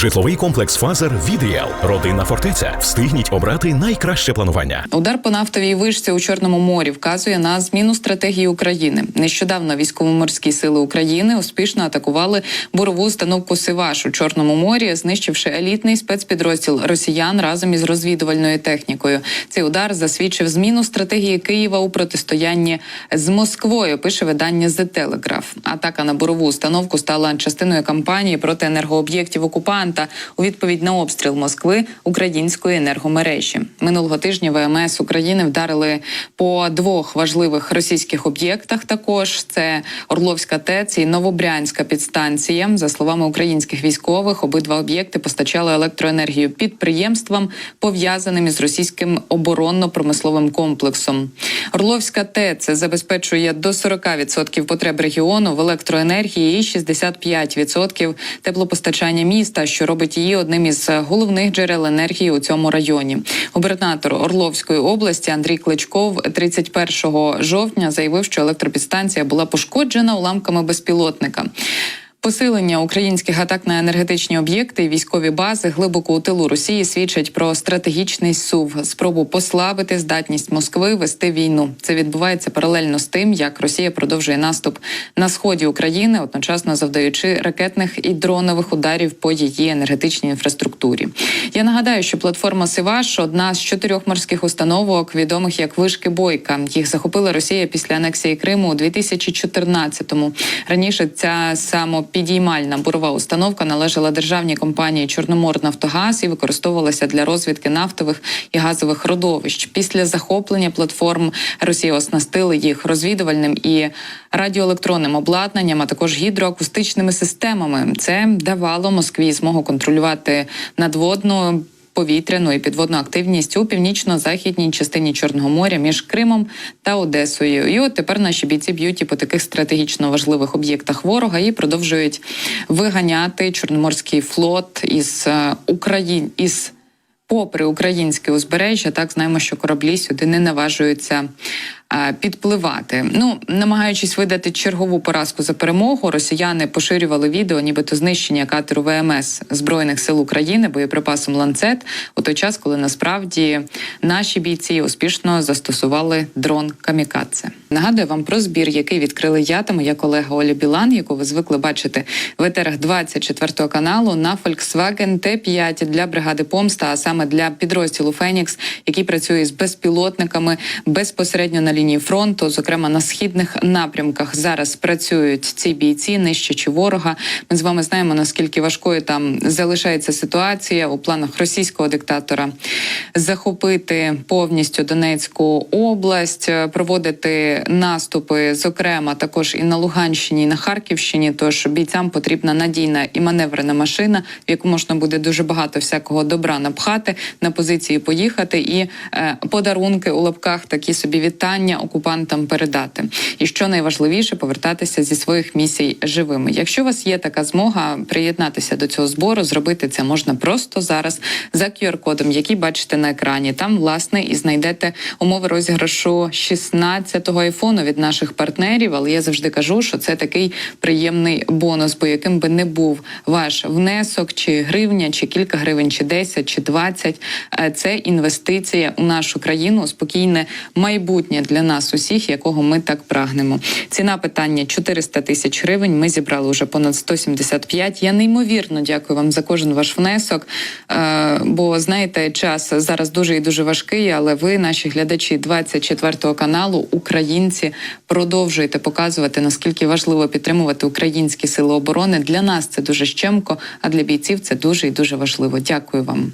Житловий комплекс Фазер від ІЛ. Родинна фортеця. Встигніть обрати найкраще планування. Удар по нафтовій вишці у Чорному морі вказує на зміну стратегії України. Нещодавно військово-морські сили України успішно атакували бурову установку Сиваш у Чорному морі, знищивши елітний спецпідрозділ росіян разом із розвідувальною технікою. Цей удар засвідчив зміну стратегії Києва у протистоянні з Москвою. Пише видання The Telegraph. Атака на бурову установку стала частиною кампанії проти енергооб'єктів окупанта у відповідь на обстріл Москви української енергомережі. Минулого тижня ВМС України вдарили по двох важливих російських об'єктах. Також це Орловська ТЕЦ і Новобрянська підстанція. За словами українських військових, обидва об'єкти постачали електроенергію підприємствам, пов'язаним із російським оборонно-промисловим комплексом. Орловська ТЕЦ забезпечує до 40% потреб регіону в електроенергії і 65% теплопостачання міста, що робить її одним із головних джерел енергії у цьому районі. Губернатор Орловської області Андрій Кличков 31 жовтня заявив, що електропідстанція була пошкоджена уламками безпілотника. Посилення українських атак на енергетичні об'єкти і військові бази глибоко у тилу Росії свідчать про стратегічний сув, спробу послабити здатність Москви вести війну. Це відбувається паралельно з тим, як Росія продовжує наступ на сході України, одночасно завдаючи ракетних і дронових ударів по її енергетичній інфраструктурі. Я нагадаю, що платформа Сиваш одна з чотирьох морських установок, відомих як вишки Бойка. Їх захопила Росія після анексії Криму у 2014-му. Раніше ця самопідіймальна бурова установка належала державній компанії Чорноморнафтогаз і використовувалася для розвідки нафтових і газових родовищ. Після захоплення платформ Росія оснастили їх розвідувальним і радіоелектронним обладнанням, а також гідроакустичними системами. Це давало Москві змогу контролювати надводну повітряну і підводну активність у північно-західній частині Чорного моря між Кримом та Одесою. І от тепер наші бійці б'ють і по таких стратегічно важливих об'єктах ворога і продовжують виганяти Чорноморський флот із України Україн із. Попри українське узбережжя, так знаємо, що кораблі сюди не наважуються підпливати. Ну, намагаючись видати чергову поразку за перемогу, росіяни поширювали відео, нібито знищення катеру ВМС збройних сил України боєприпасом ланцет у той час, коли насправді наші бійці успішно застосували дрон камікадзе. Нагадую вам про збір, який відкрили я та моя колега Оля Білан, яку ви звикли бачити в етерах 24 каналу на Volkswagen T5 для бригади помста, а саме для підрозділу Фенікс, який працює з безпілотниками безпосередньо на лінії фронту, зокрема на східних напрямках. Зараз працюють ці бійці, нищачи ворога. Ми з вами знаємо наскільки важкою там залишається ситуація у планах російського диктатора захопити повністю Донецьку область, проводити наступи, зокрема також і на Луганщині, і на Харківщині. Тож бійцям потрібна надійна і маневрена машина, в яку можна буде дуже багато всякого добра напхати на позиції, поїхати і е, подарунки у лапках такі собі вітання окупантам передати. І що найважливіше повертатися зі своїх місій живими. Якщо у вас є така змога приєднатися до цього збору, зробити це можна просто зараз за QR-кодом, який бачите на екрані. Там власне і знайдете умови розіграшу 16-го айфону від наших партнерів. Але я завжди кажу, що це такий приємний бонус, бо яким би не був ваш внесок, чи гривня, чи кілька гривень, чи 10, чи 20, е, це інвестиція у нашу країну, спокійне майбутнє для нас усіх, якого ми так прагнемо. Ціна питання 400 тисяч гривень. Ми зібрали вже понад 175. Я неймовірно дякую вам за кожен ваш внесок. Е, Бо знаєте, час зараз дуже і дуже важкий, але ви, наші глядачі 24 каналу, українці, продовжуєте показувати наскільки важливо підтримувати українські сили оборони. Для нас це дуже щемко, а для бійців це дуже і дуже важливо. Дякую вам.